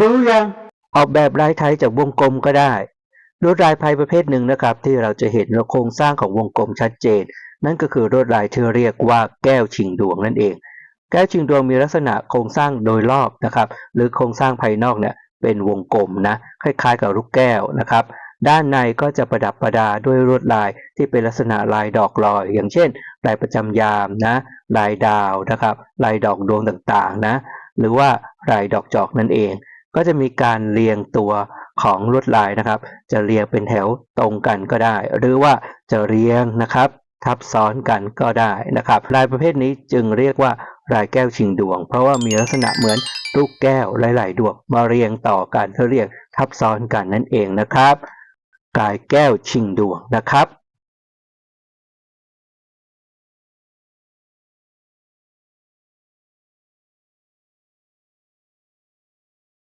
รู้ยัง ออกแบบลายไทยจากวงกลมก็ได้ลวดลายไพ่ประเภทหนึ่งนะครับ ที่เราจะเห็นโครงสร้างของวงกลมชัดเจน นั่นก็คือลวดลายที่เรียกว่าแก้วชิงดวงนั่นเอง แก้วชิงดวงมีลักษณะโครงสร้างโดยรอบนะครับ หรือโครงสร้างภายนอกเนี่ยเป็นวงกลมนะคล้ายๆกับลูกแก้วนะครับ ด้านในก็จะประดับประดาด้วยลวดลายที่เป็นลักษณะลายดอกลอย อย่างเช่น ลายประจำยามนะ ลายดาวนะครับ ลายดอกดวงต่างๆนะ หรือว่าลายดอกจอกนั่นเอง ก็จะมีการเรียงตัวของลวดลายนะครับ จะเรียงเป็นแถวตรงกันก็ได้ หรือว่าจะเรียงนะครับทับซ้อนกันก็ได้นะครับลายประเภทนี้จึงเรียกว่าลายแก้วชิงดวง เพราะว่ามีลักษณะเหมือนลูกแก้วหลาย ๆ ดวงมาเรียงต่อกันเพื่อเรียงทับซ้อนกันนั่นเองนะครับลายแก้วชิงดวงนะครับ